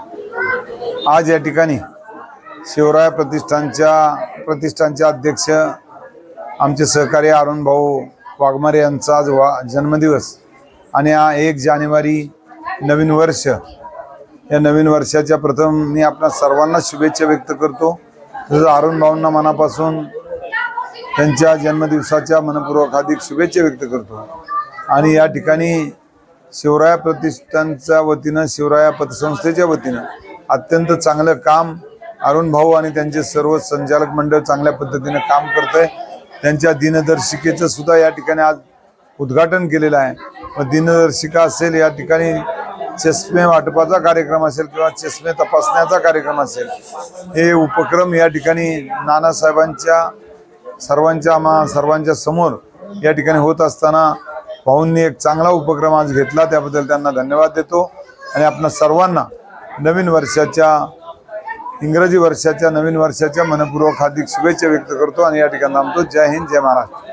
आज या ठिकाणी शिवराय प्रतिष्ठानच्या प्रतिष्ठानचे अध्यक्ष आमचे सहकारी अरुण भाऊ वाघमारे यांचा आज वा जन्मदिवस. आणि हा एक जानेवारी नवीन वर्ष. या नवीन वर्षाच्या प्रथम मी आपल्या सर्वांना शुभेच्छा व्यक्त करतो. तसंच अरुण भाऊंना मनापासून त्यांच्या जन्मदिवसाच्या मनपूर्वक हार्दिक शुभेच्छा व्यक्त करतो. आणि या ठिकाणी शिवराया प्रतिष्ठानच्या वतीनं शिवराया पतसंस्थेच्या वतीनं अत्यंत चांगलं काम अरुण भाऊ आणि त्यांचे सर्व संचालक मंडळ चांगल्या पद्धतीनं काम करत आहे त्यांच्या दिनदर्शिकेचं सुद्धा या ठिकाणी आज उद्घाटन केलेलं आहे. व दिनदर्शिका असेल या ठिकाणी चष्मे वाटपाचा कार्यक्रम असेल किंवा चष्मे तपासण्याचा कार्यक्रम असेल हे उपक्रम या ठिकाणी नानासाहेबांच्या सर्वांच्या आम्हा सर्वांच्या समोर या ठिकाणी होत असताना भाऊंनी एक चांगला उपक्रम आज घेतला त्याबद्दल त्यांना धन्यवाद देतो. आणि आपणा सर्वांना नवीन वर्षाच्या इंग्रजी वर्षाच्या नवीन वर्षाच्या मनपूर्वक हार्दिक शुभेच्छा व्यक्त करतो. आणि या ठिकाणी थांबतो. जय हिंद जय महाराष्ट्र.